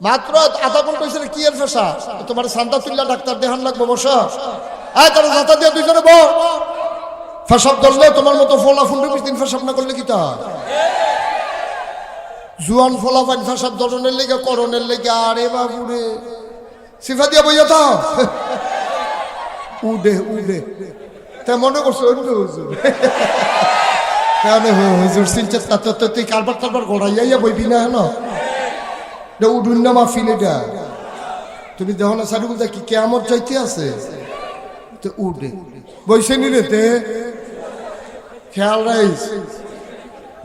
মাত্র আধা ঘণ্টা হয়েছে কি এর ফেসা? তোমার সান্তা তুল্লা, ডাক্তার দেহান লাগবো, বসো। আয়, তারা দিয়ে দুইজনে বো ফেসাব ধরলে, তোমার মতো ফোলা ফুন্ডে বিশ দিন ফেসাব না করলে কি তা হয়? জুয়ান ফোলা ফাইন ফেসাব ধরনের লেগে, করণের লেগে, আরে বাবুরে সিফা দিয়া বইয়া তো উডে উডে। তা মনে করছ হুজুর কেন হুজুর সিনচে তা তো তো তুই কারবার টারবার গড়াইয়া বইবি না, হেন? এটা উডুন না মাহফিল এটা। তুমি দেখো না সারি বলতে কি কেমন চাইতে আছে? তো উডে বইসে নি তে? খেয়াল রাইস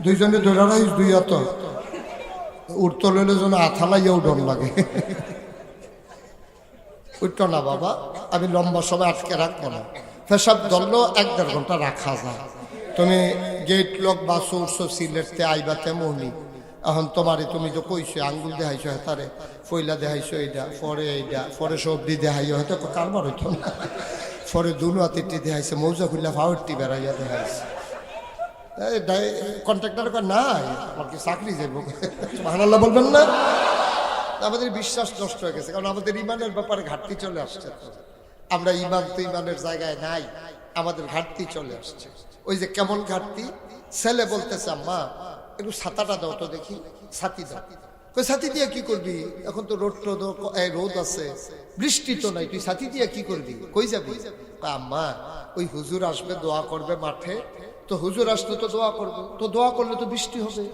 দুইজনে ধরা রাইস দুই অত উঠতে লইলে যেন আথালাইয়াও ডর লাগে। উঠতো না বাবা, আমি লম্বা সময় আটকে রাখব না। ফেসাব ধরলো, এক দেড় ঘণ্টা রাখা যায়। তুমি গেট লক বাসো উঠছো সিলেটতে আইবাতে মনি এখন তোমারে তুমি যে কইছো, আঙ্গুল দেখাইছো হেতারে, ফইলা দেখাইছো এইটা পরে এইটা ফরে সবজি দেখাইও হয়তো কারবার হইতো না। ফরে হাতিটি দেখাইছে, মৌজা খুললা ফাউরটি বেড়াইয়া দেখাইছে। কন্ট্রাক্টর নাই, আমার কি চাকরি যাইব? ভালো বলবেন না। আমাদের বিশ্বাস নষ্ট হয়ে গেছে, কারণ আমাদের ইমানের ব্যাপারে ঘাটতি চলে আসছে আমরা ইমান তো ইমানের জায়গায় নাই, আমাদের ঘাটতি চলে আসছে। ওই যে কেমন ঘাটতি? ছেলে বলতেছে, আম্মা একটু ছাতাটা দাও তো দেখি, ছাতি দাও। কই, ছাতি দিয়ে কি করবি? এখন তো রোদ টোদ রোদ আছে, বৃষ্টি তো নাই, তুই ছাতি দিয়ে কি করবি? কই যাবি? আম্মা, ওই হুজুর আসবে, দোয়া করবে মাঠে। তো হুজুর আসলে তো দোয়া করব, তো দোয়া করলে তো বৃষ্টি হবে।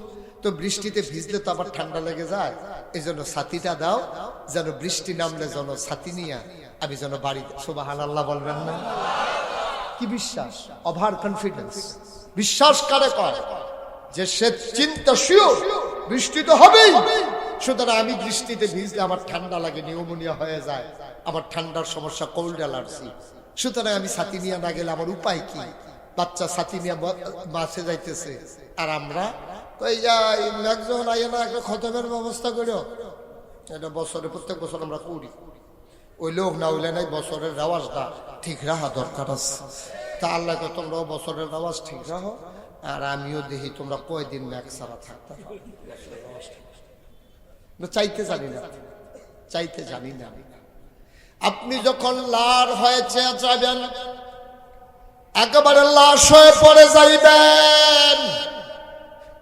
তো বৃষ্টিতে ভিজলে তো আবার ঠান্ডা লেগে যায়। এই জন্য ছাতিটা দাও, যেন বৃষ্টি নামলে যেন ছাতি নিয়ে আমি যেন বাড়িতে সুবাহান আল্লাহ বলবেন না। কি বিশ্বাস? অভার কনফিডেন্স বিশ্বাস কারে করে যে সে চিন্তা শিওর, বৃষ্টি তো হবেই। সুতরাং আমি বৃষ্টিতে ভিজলে আমার ঠান্ডা লাগে, নিউমোনিয়া হয়ে যায়। আমার ঠান্ডার সমস্যা কোল্ড অ্যালার্জি সুতরাং আমি ছাতি নিয়ে না গেলে আমার উপায় কি? বাচ্চা ছাতি নিয়ে মাছে যাইতেছে। আর আমরা মেঘ না খতমের ব্যবস্থা করো। এটা বছরে, প্রত্যেক বছর আমরা করি। ওই লোক না হইলে নাই, বছরের রেওয়াজটা ঠিক রাখা দরকার আছে। তা আল্লাহকে তোমরাও বছরের রেওয়াজ ঠিক রাখো। আর আমিও দেখি তোমরা কয়দিন ম্যাক ছাড়া থাকতে চাইতে জানি না। চাইতে জানি না। আপনি যখন লার হয়েছে যাবেন, একেবারে লাশ হয়ে পড়ে যাইবেন।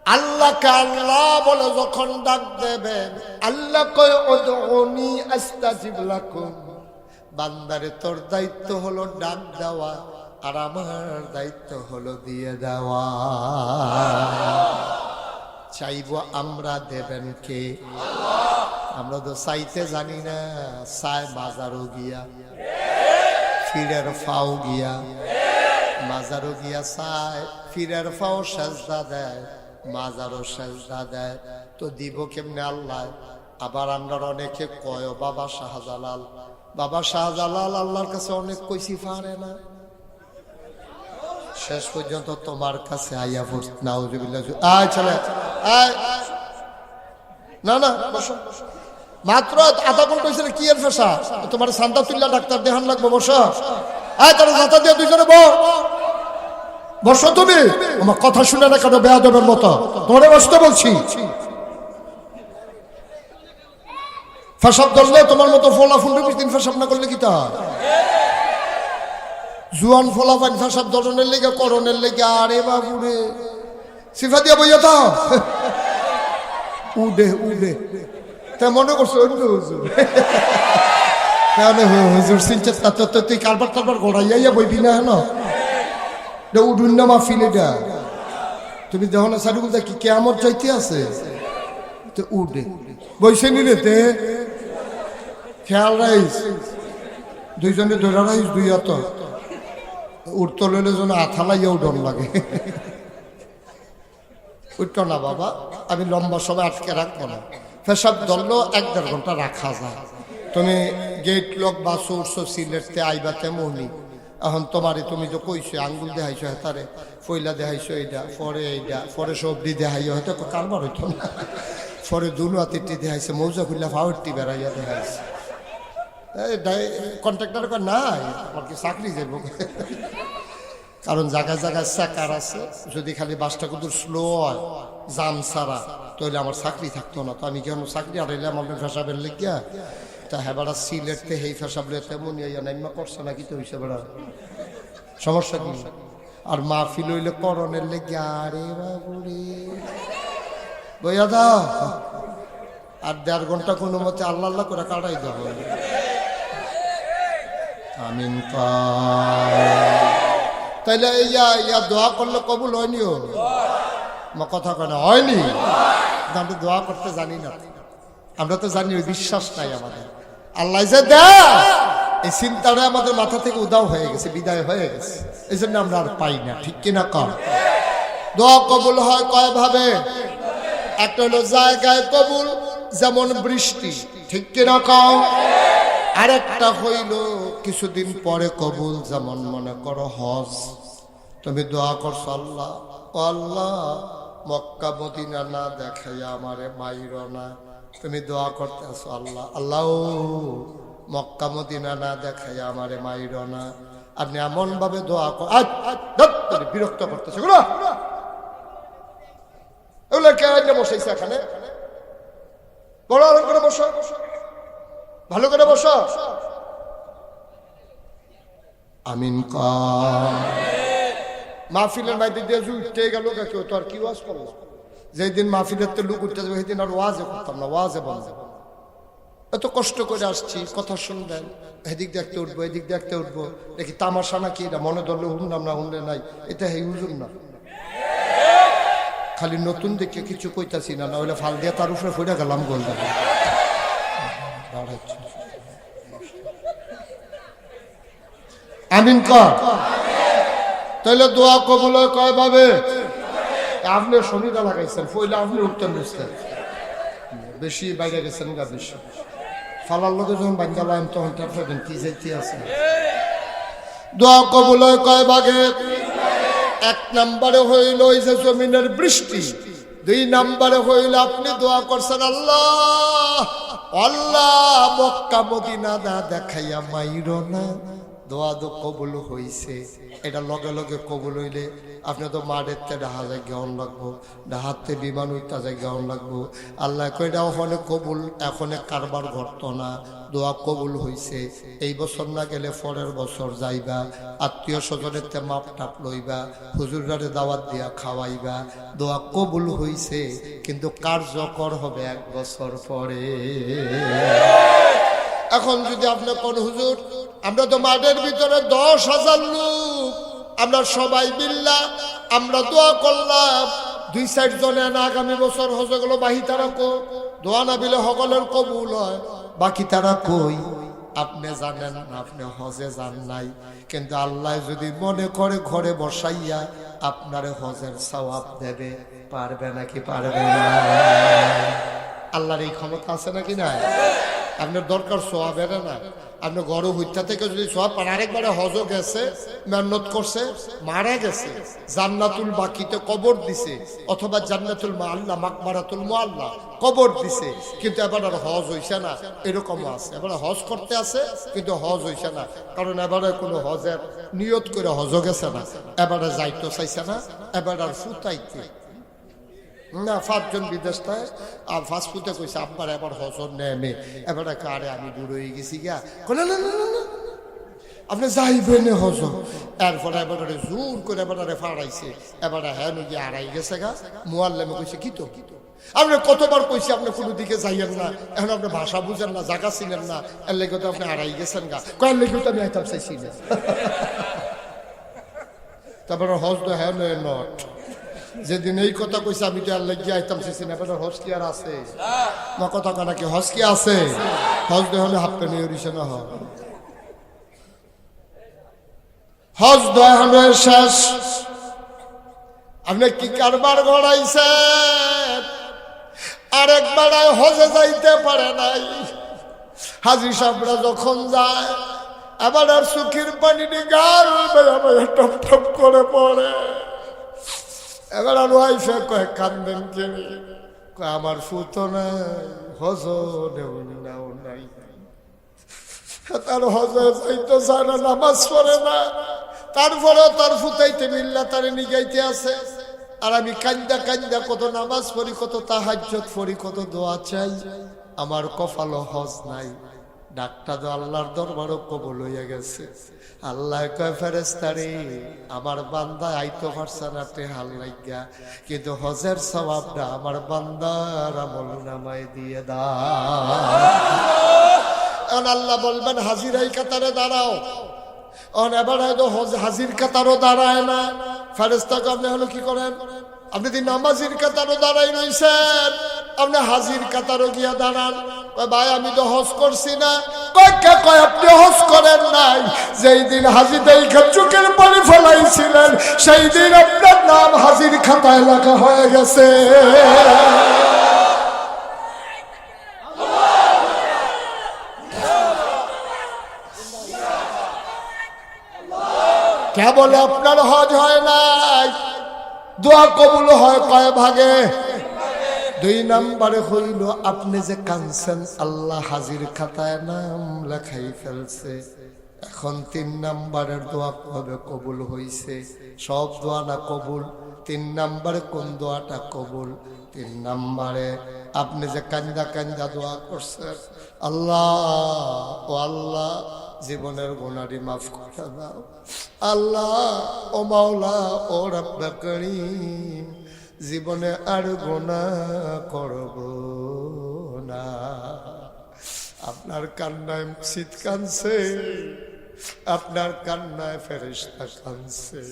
আল্লাহকে আল্লাহ বলে যখন ডাক দেবেন, আল্লাহ কয় ওদনি লাকুম। বান্দারে তোর দায়িত্ব হলো ডাক দেওয়া। আর আমার দায়িত্ব হলো দিয়ে দেওয়া। চাইব আমরা দেবেন কে? আমরা তো চাইতে জানি না চায় মাজারও গিয়া। ফিরের ফাও গিয়া। মাজারও গিয়া চায় ফিরের ফাও সাজদা দেয়, মাজারও সাজদা দেয়। তো দিব কেমনে আল্লাহ? আবার আমরা অনেকে কয় বাবা শাহজালাল বাবা শাহজালাল আল্লাহর কাছে অনেক কইছি, পারে না। শেষ পর্যন্ত তোমার কাছে আইয়া পড়ছে নাউজুবিল্লাহ আয় চলে আয়। না না, বসো। মাত্র আধা ঘণ্টা হয়েছে কি এর ফেসা? তোমার সান্তা তুল্লা ডাক্তার দেহান লাগবো, বসো। আয় তারা যাতা দিয়ে দুইজনে বো বসো তুমি। আমার কথা শুনে না কেন বেয়াদবের মতো? তোরে বসতে বলছি। ফেসাব ধরলে তোমার মতো ফোলা ফুন্ডে দিন ফেসাব না করলে কি তা? জুয়ান ফোলা ফাইন ফেসাব ধরনের লেগে করণের লেগে, আরে বাবুরে। সিফা দিয়া বইয়া তো উডে উডে তা মনে করছ অন্য হুজুর কেন হুজুর সিনচে তা, তো তো, তুই কারবার টারবার গড়াইয়া বইবি না এটা উডুন না মাহফিল এটা তুমি দেখো না সারি বলতে কি কেমন চাইতে আছে? তো উডে বইসে নি রে তে। খেয়াল রাইস। দুইজনে ধরা রাইস, দুই অত উঠতে লইলে যেন আথালাইয়াও ডর লাগে। উঠতো না বাবা, আমি লম্বা সময় আটকে রাখব না। ফেসাব ধরলো, এক দেড় ঘণ্টা রাখা যায়। তুমি গেট লক বাসো উঠছো সিলেটতে আইবাতে মনি এখন তোমারে তুমি যে কইছো, আঙ্গুল দেখাইছো হেতারে, ফইলা দেখাইছো এইটা পরে এইটা পরে সবজি দেখাইও হয়তো কারবার হইতো না। পরে দুনো হাতিটি দেখাইছে, মৌজা খুললা ফাউরটি বেড়াইয়া দেখাইছে। কন্ট্রাক্টর নাই, আমার কি চাকরি যাইব কারণ জায়গায় জায়গায় চাকার আছে, যদি খালি বাসটা কত স্লো হয়, জাম ছাড়া, তাহলে আমার চাকরি থাকতো না। তো আমি কেন চাকরি হারাইলাম আপনার ফেসাবের লেগিয়া? তা হ্যাঁ বেড়া সিলেটতে হেই ফেসাবলে তেমন ইয়া নাইমা করছে নাকি তো বেড়া। সমস্যা কি? আর মাহফিল হইলে করণের লেগে আরে বাবুরে। বইয়া দাও। আর দেড় ঘণ্টা কোনো মতে আল্লাহ আল্লাহ করে কাটাই দেবো। আমিন তাইলে ইয়া ইয়া দোয়া করলে কবুল হয়নি ও? কথা কেন হয়নি? আমরা দোয়া করতে জানি না। আমরা তো জানি, ওই বিশ্বাস নাই আমাদের। আল্লাহ যে দেয় এই চিন্তাটা আমাদের মাথা থেকে উদাও হয়ে গেছে, বিদায় হয়ে গেছে। এই জন্য আমরা আর পাই না, ঠিক কিনা কম দোয়া কবুল হয় কয় ভাবে? একটা হলো জায়গায় কবুল, যেমন বৃষ্টি, ঠিক কিনা কম আরেকটা হইল কিছুদিন পরে কবুল যেমন মনে করো হজ। তুমি দোয়া করছ, আল্লাহ আল্লাহ, মক্কা মদিনা না দেখাইয়া আমারে মাইর না। তুমি দোয়া করতে আসো আল্লাহ আল্লাহ মক্কা মদিনা না দেখাইয়া আমারে মাইর না। আপনি এমন ভাবে দোয়া কর বিরক্ত করতেছে কে বসাইছে এখানে? বড় করে বসো। ভালো করে বসো। আমিন মাহফিলের বাইরে যে উঠতে গেল কেউ তো আর কি ওয়াজ করল? যেদিন মাহফিলের তো লুক উঠতে যাবে, সেদিন আর ওয়াজে করতাম না, ওয়াজে বন্ধ। এত কষ্ট করে আসছি, কথা শুনবেন, এদিক দেখতে উঠবো, এদিক দেখতে উঠবো। দেখি তামাশা নাকি এটা, মনে ধরলে শুনলাম না শুনলে নাই। এটা হে হুজুর না। খালি নতুন দেখে কিছু কইতাছি না না ফাল দিয়ে তার উপরে ফুটে গেলাম গোল দাঁড়াচ্ছি। আমিন তাহলে দোয়া কবুল কয় ভাবে আপনি শনিটা লাগাইছেন পইলে আপনি উঠতেন বুঝতেন বেশি বাইরে গেছেন গা বেশি। ফালার লোকে যখন বাঙ্গালাম তখন তারপরে কি যাইতে আছে। দোয়া কবুল কয় ভাগে এক নম্বরে হইল ওই যে জমিনের বৃষ্টি, দুই নম্বরে হইল আপনি দোয়া করছেন, আল্লাহ আল্লাহ, মক্কা মদিনা না দেখাইয়া মাইর না। দোয়া দো কবুল হইছে। এটা লগে লগে কবুল হইলে আপনি তো মাঠেতে ডাহা যায় গেউন লাগবো ডাহাতে বিমান উঠতে যায় গেউন লাগবো। আল্লাহ কইটা ওখানে কবুল, এখনে কারবার ঘটত না, দোয়া কবুল হইছে। এই বছর না গেলে পরের বছর যাইবা, আত্মীয় স্বজনের তে মাপ টাপ লইবা হুজুরারে দাওয়াত দিয়া খাওয়াইবা। দোয়া কবুল হইছে, কিন্তু কার্যকর হবে এক বছর পরে। এখন যদি আপনি কোন, হুজুর, আমরা তো মাঠের ভিতরে দশ হাজার লোক। আমরা সবাই মিল্লা, আমরা দোয়া করলাম। দুই সাইড জনে না আগামী বছর হজে গেল বাহি তারা কো দোয়া না বিলে সকলের কবুল হয়। বাকি তারা কই? আপনি জানেন আপনি হজে যান নাই। কিন্তু আল্লাহ যদি মনে করে ঘরে বসাইয়া আপনারে হজের সওয়াব দেবে, পারবে নাকি পারবে না? আল্লাহর এই ক্ষমতা আছে নাকি না আপনার দরকার সোয়াবের না। আপনি গরু হত্যা থেকে যদি সোয়াব পান আরেকবারে হজ গেছে, মেহনত করছে, মারা গেছে, জান্নাতুল বাকিতে কবর দিছে, অথবা জান্নাতুল মাল্লা মাকবারাতুল মোয়াল্লা কবর দিছে, কিন্তু এবার আর হজ হইছে না। এরকম আছে। এবার হজ করতে আছে, কিন্তু হজ হইছে না। কারণ এবারে কোনো হজের নিয়ত করে হজ গেছে না। এবারে যাইতো চাইছে না। এবার আর ফুতাইতে না পাঁচজন বিদেশ থাকে আর ফাস্টফুডে কইছে, আপনার এবার হজর নেমে। এবারে কারে আমি দূর হয়ে গেছি গা কলে না না না আপনি যাইবেন হজ এরপরে এবারে জোর করে এবারে ফাড়াইছে। এবারে হ্যাঁ গিয়ে আড়াই গেছে গা। মোয়াল্লামে কইছে, কি তো? আপনি কতবার কইছি, আপনি কোনো দিকে যাইয়েন না। এখন আপনি ভাষা বুঝেন না, জায়গা ছিলেন না। এর লেগে তো আপনি আড়াই গেছেন গা। কয়ের লেগে তো আমি আইতাম চাইছি না। তারপরে হজ তো হ্যাঁ নট। যেদিন এই কথা কইছে আমি তো আর লেগে আইতাম না এবার হজ কি আর আছে। না কথা কানা কি হজ কি আছে হজ দেহলে হাফ পেনি উড়িছে না হয় হজ দয়ানের শেষ। আপনি কি কারবার গড়াইছেন? আরেকবার আর হজে যাইতে পারে নাই। হাজি সাহেবরা যখন যায় আবার আর সুখীর পানি গাল বেড়া বেড়া টপ টপ করে পড়ে। এবার আর ওয়াইফে কয়, কান্দেন কে আমার ফুতো নাই হজ নেও নাই। তার হজে যাইতে নামাজ পড়ে না। তারপরে তার ফুতাইতে মিল্লা তারে নিগাইতে আছে। আর আমি কান্দা কান্দা কত নামাজ পড়ি, কত তাহাজ্জত পড়ি, কত দোয়া চাই। আমার কপালও হজ নাই। ডাক্তার তো আল্লাহর দরবারও কবল হইয়া গেছে। আল্লাহ কয় ফেরেস্তারে আমার বান্দা আইতো পারছে না টেহাল লাগিয়া। কিন্তু হজের সবাবটা আমার বান্দার আমল নামায় দিয়ে দা আল্লাহ বলবেন হাজিরাই কাতারে দাঁড়াও। অন এবার হয়তো হাজির কাতারও দাঁড়ায় না। ফেরেস্তাকে আপনি হলো কি করেন? আপনি যদি নামাজির কাতারও দাঁড়াই রইছেন? আপনি হাজির কাতারও গিয়া দাঁড়ান। ভাই, আমি তো হজ করছি না। কয় কে কয়, আপনি হজ করেন নাই। যেই দিন হাজির দেখা চোখের পানি ফেলাইছিলেন, সেই দিন আপনার নাম হাজির খাতায় লেখা হয়ে গেছে। কে বলে আপনার হজ হয় নাই? দোয়া কবুল হয় কয় ভাগে? দুই নাম্বারে হইল, আপনি যে কানছেন আল্লাহ হাজির খাতায় নাম লেখাই ফেলছে। এখন তিন নাম্বারের দোয়া কবে কবুল হইছে? সব দোয়া না কবুল? তিন নাম্বারে কোন দোয়াটা কবুল? তিন নাম্বারে আপনি যে কান্দা কান্দা দোয়া করছেন, আল্লাহ, ও আল্লাহ, জীবনের গুণারি মাফ করে দাও। আল্লাহ, ও মাওলা, ও রব্বা করিম জীবনে আর গোনা করব না। আপনার কান্নায় শীত কানছে আপনার কান্নায় ফেরেস্তা কানছে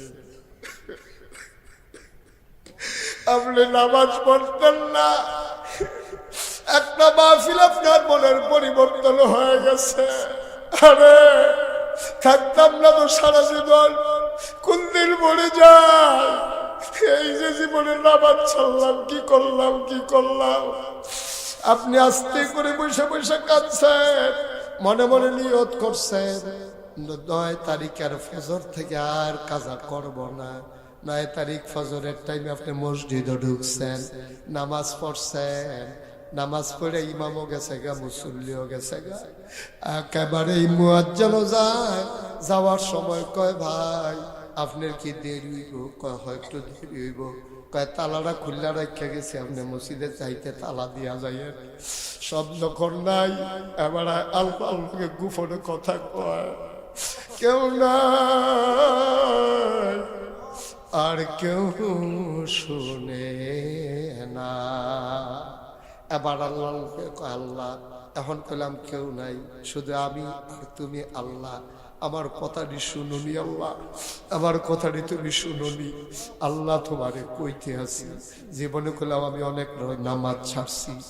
আপনি নামাজ পড়তেন না, একটা মাহফিল আপনার মনের পরিবর্তন হয়ে গেছে। আরে, থাকতাম না তো সারা জীবন, কোন দিন মরে যায়? এই যে জীবনে নামাজ ছাড়লাম, কি করলাম কি করলাম? আপনি আস্তে করে বসে বসে কাঁদছেন, মনে মনে নিয়ত করছেন, নয় তারিখের ফজর থেকে আর কাজা করব না। নয় তারিখ ফজরের টাইমে আপনি মসজিদও ঢুকছেন, নামাজ পড়ছেন, নামাজ পড়ে ইমামও গেছে গা, মুসল্লিও গেছে গা। একেবারে যায়, যাওয়ার সময় কয়, ভাই আপনার কি দেরি হইব? কয়, হয়তো দেরি হইব। কয়, তালাটা খুল্লা রাখা গেছে। আপনি মসজিদে চাইতে তালা দিয়া যায় সব যখন নাই, এবার আলফা আলফাকে গুফনে কথা কয়। কেউ নাই, আর কেউ শুনে না। এবার আল্লাহ আল্লাহ, এখন পেলাম কেউ নাই, শুধু আমি আর তুমি আল্লাহ। আমার কথাটি শুনুনি আল্লাহ। আমার কথাটি তুমি শুনুনি আল্লাহ তোমারে কইতে আসি। জীবনে করলাম আমি অনেক নামাজ ছাড়ছি।